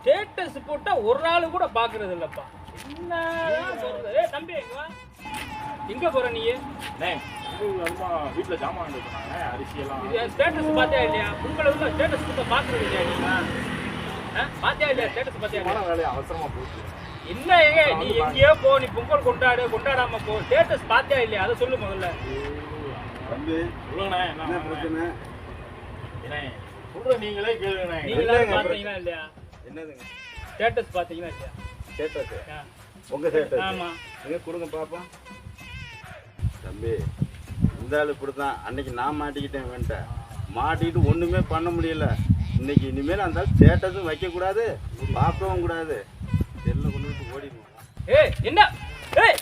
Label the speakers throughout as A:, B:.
A: Status போட்டா ஒரு ஆளு கூட பாக்குறது இல்லப்பா. என்ன தம்பி எங்க போற நீ?
B: வீட்டுல ஜாமான் அரிசி எல்லாம்
A: ஸ்டேட்டஸ் பாத்தியா இல்லையா? உங்களை உள்ள ஸ்டேட்டஸ் போட்டா பாக்குறது இல்லையா நீங்க ஆ? பாத்தியா இல்லையா ஸ்டேட்டஸ் பாத்தியா
B: வேலையை அவசரமா போச்சு.
A: என்ன ஏங்க நீ எங்கேயோ போ நீ பொங்கல் கொண்டாடு கொண்டாடாம போ. ஸ்டேட்டஸ் பாத்தியா இல்லையா? அதை சொல்லு முதல்ல.
B: சொல்லுங்கண்ணே
C: என்ன பிரச்சனை?
B: சொல்ற நீங்களே கேளுங்கண்ணே.
A: நீங்க எல்லாரும் பாத்தீங்களா இல்லையா?
C: என்னதுங்க?
A: ஸ்டேட்டஸ் பாத்தீங்களா இல்லையா?
C: ஸ்டேட்டஸ்
A: ஆ.
C: உங்க ஸ்டேட்டஸ்
A: ஆமா.
C: எங்க கொடுங்க பாப்போம். தம்பி இந்த ஆளு இப்படிதான் அன்னைக்கு நான் மாட்டிக்கிட்டேன் வேண்ட மாட்டிக்கிட்டு ஒண்ணுமே பண்ண முடியல. இன்னைக்கு இனிமேல் அந்த ஸ்டேட்டஸும் வைக்கக்கூடாது பார்க்கவும் கூடாது. செல்ல கொண்டு விட்டு ஓடிடுவோம்.
A: ஏய் என்ன? ஏய்!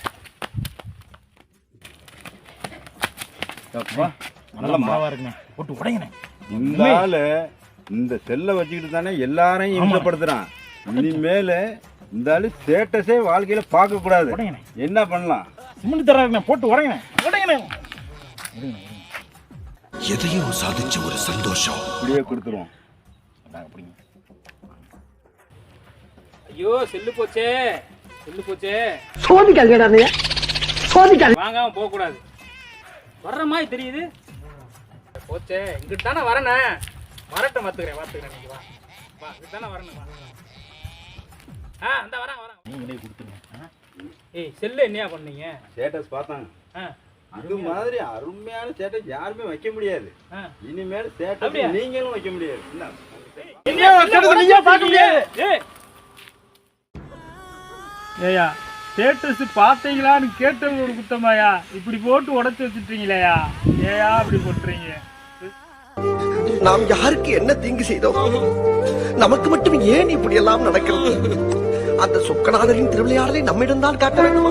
B: நல்ல மாவா இருக்குண்ணே. போட்டு உடைங்கண்ணே.
C: இந்த ஆளு இந்த செல்லை வச்சுக்கிட்டு தானே எல்லாரையும் இம்சப்படுத்துறான் இனிமேல் இந்த ஆளு ஸ்டேட்டஸே வாழ்க்கையில பார்க்க கூடாது. என்ன பண்ணலாம்?
B: சிமெண்ட் தராருண்ணே போட்டு உடைங்கண்ணே உடைங்கண்ணே
D: எதையோ சாதிச்ச ஒரு சந்தோஷம்.
C: இப்படியே கொடுத்துருவோம்.
A: ஐயோ செல்லு போச்சே. செல்லு போச்சே.
E: சோதிக்காதீங்கடா நீ. சோதிக்காதீங்க
A: வாங்காம போக கூடாது வர்ற மாதிரி தெரியுது. போச்சே இங்கிட்டு தானே வரனே. வரட்டும் பார்த்துக்கிறேன் பார்த்துக்கிறேன் நீங்க வா. வா வரணும் வா. ஆ அந்த வரேன் வரேன்
B: நீங்களே கொடுத்துருங்க. ஆ?
A: ஏய் செல்லு என்னையா பண்ணீங்க?
C: ஸ்டேட்டஸ் பார்த்தாங்க.
A: ஆ.
C: அது மாதிரி அருமையான ஸ்டேட்டஸ் யாருமே வைக்க முடியாது.
A: ஆ.
C: இனிமேல் ஸ்டேட்டஸ்? நீங்களும் வைக்க முடியாது.
A: ஏய். ஸ்டேட்டஸ் பார்த்தீங்களான்னு கேட்டது ஒரு குத்தமாயா இப்படி போட்டு உடச்சி வச்சுட்டீங்களேயா ஏயா இப்படி போட்டுறீங்க.
D: நாம் யாருக்கு என்ன தீங்கு செய்தோம்? நமக்கு மட்டும் ஏன் இப்படி எல்லாம் நடக்கிறது? அந்த சொக்கநாதரின் திருவிளையாடலை நம்மிடம்தான் காட்ட வேண்டும்?